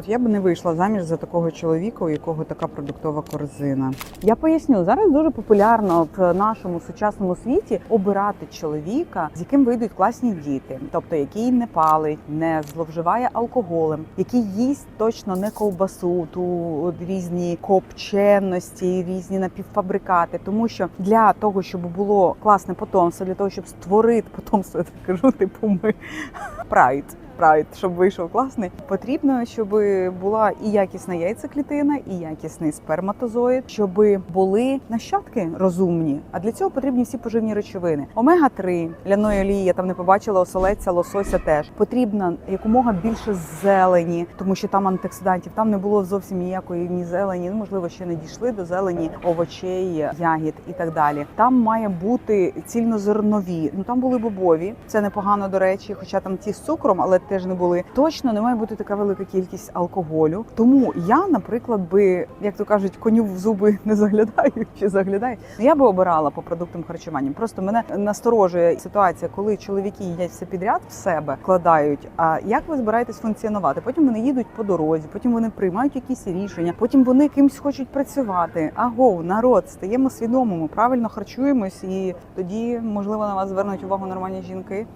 От я би не вийшла заміж за такого чоловіка, у якого така продуктова корзина. Я поясню, зараз дуже популярно в нашому сучасному світі обирати чоловіка, з яким вийдуть класні діти, тобто який не палить, не зловживає алкоголем, який їсть точно не ковбасу, ту різні копченості, різні напівфабрикати. Тому що для того, щоб було класне потомство, для того, щоб створити потомство, я так кажу, типу ми прайд. Прайд, щоб вийшов класний, потрібно, щоб була і якісна яйцеклітина, і якісний сперматозоїд, щоб були нащадки розумні. А для цього потрібні всі поживні речовини. Омега 3 ляної олії, я там не побачила оселедця, лосося теж потрібно якомога більше зелені, тому що там антиоксидантів там не було зовсім ніякої ні зелені. Ну можливо, ще не дійшли до зелені овочей, ягід і так далі. Там має бути цільнозернові. Ну там були бобові. Це непогано до речі, хоча там ті з цукром, але теж не були. Точно не має бути така велика кількість алкоголю. Тому я, наприклад, би, як то кажуть, коню в зуби не заглядаю чи заглядаю. Я би обирала по продуктам харчування. Просто мене насторожує ситуація, коли чоловіки їдять все підряд в себе, вкладають. А як ви збираєтесь функціонувати? Потім вони їдуть по дорозі, потім вони приймають якісь рішення, потім вони кимсь хочуть працювати. Аго, народ, стаємо свідомими, правильно харчуємось, і тоді можливо на вас звернуть увагу нормальні жінки.